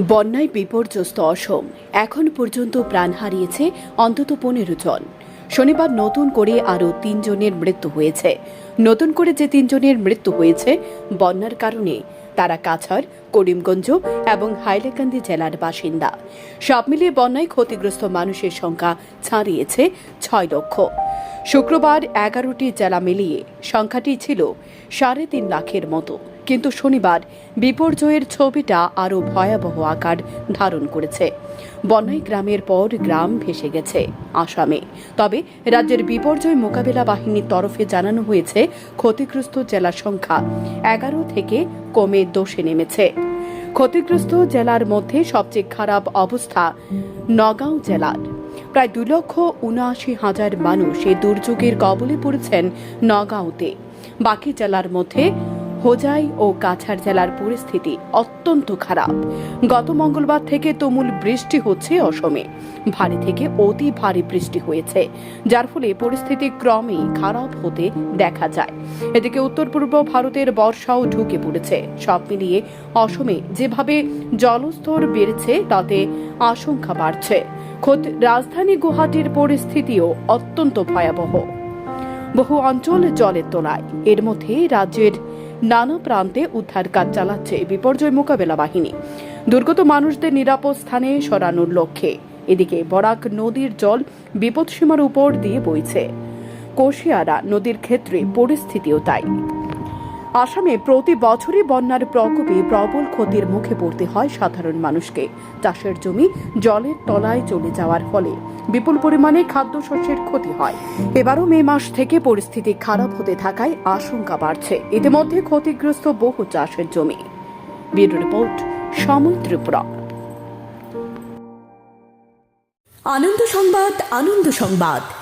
বন্যায় বিপর্যস্ত অসম। এখন পর্যন্ত প্রাণ হারিয়েছে অন্তত পনেরো জন। শনিবার নতুন করে আরও তিনজনের মৃত্যু হয়েছে। নতুন করে যে তিনজনের মৃত্যু হয়েছে, বন্যার কারণে তারা কাছাড় করিমগঞ্জ এবং হাইলাকান্দি জেলার বাসিন্দা। সব মিলিয়ে বন্যায় ক্ষতিগ্রস্ত মানুষের সংখ্যা ছাড়িয়েছে ছয় লক্ষ। শুক্রবার এগারোটি জেলা মিলিয়ে সংখ্যাটি ছিল সাড়ে তিন লাখের মতো। কিন্তু শনিবার বিপর্যয়ের ছবিটা আরও ভয়াবহ আকার ধারণ করেছে। বন্যায় গ্রামের পর গ্রাম ভেসে গেছে আসামে। তবে রাজ্যের বিপর্যয় মোকাবিলা বাহিনীর তরফে জানানো হয়েছে, ক্ষতিগ্রস্ত জেলার সংখ্যা এগারো থেকে কমে দোষে নেমেছে। ক্ষতিগ্রস্ত জেলার মধ্যে সবচেয়ে খারাপ অবস্থা নগাঁও জেলার। প্রায় দুই লক্ষ উনআশি হাজার মানুষ এই দুর্যোগের কবলে পড়েছেন নগাঁওতে। বাকি জেলার মধ্যে হোজাই ও কাছাড় জেলার পরিস্থিতি অত্যন্ত খারাপ। গত মঙ্গলবার থেকে তুমুল বৃষ্টি হচ্ছে অসমে। ভারী থেকে অতি ভারী বৃষ্টি হয়েছে, যার ফলে পরিস্থিতি ক্রমেই খারাপ হতে দেখা যায়। এদিকে উত্তর পূর্ব ভারতের বর্ষাও ঢুকে পড়েছে। সব মিলিয়ে অসমে যেভাবে জলস্তর বেড়েছে, তাতে আশঙ্কা বাড়ছে। খোদ রাজধানী গুয়াহাটির পরিস্থিতিও অত্যন্ত ভয়াবহ। বহু অঞ্চল জলের তোলায়। এর মধ্যে রাজ্যের নানা প্রান্তে উদ্ধার কাজ চালাচ্ছে বিপর্যয় মোকাবেলা বাহিনী। দুর্গত মানুষদের নিরাপদ স্থানে সরানোর লক্ষ্যে। এদিকে বরাক নদীর জল বিপদসীমার উপর দিয়ে বইছে। কোশিয়ারা নদীর ক্ষেত্রে পরিস্থিতিও তাই। আসামে প্রতি বছরই বন্যার প্রকোপে প্রবল ক্ষতির মুখে পড়তে হয় সাধারণ মানুষকে। চাষের জমি জলের তলায় চলে যাওয়ার ফলে বিপুল পরিমাণে খাদ্যশস্যের ক্ষতি হয়। এবারও মে মাস থেকে পরিস্থিতি খারাপ হতে থাকায় আশঙ্কা বাড়ছে। ইতিমধ্যে ক্ষতিগ্রস্ত বহু চাষের জমি। ব্যুরো রিপোর্ট, সময় ত্রিপুরা। আনন্দ সংবাদ আনন্দ সংবাদ।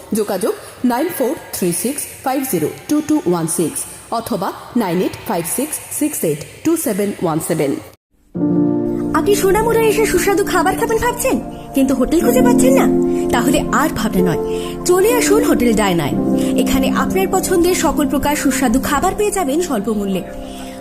যোগাযোগ nine four three six five zero two two one six অথবা nine eight five six six eight two seven one seven. আপনি সোনামুড়া এসে সুস্বাদু খাবার খাবেন ভাবছেন? কিন্তু হোটেল খুঁজে পাচ্ছেন না। তাহলে আর ভাবনা নয়। চলে আসুন হোটেল ডায়নায়। এখানে আপনার পছন্দের সকল প্রকার সুস্বাদু খাবার পেয়ে যাবেন স্বল্প মূল্যে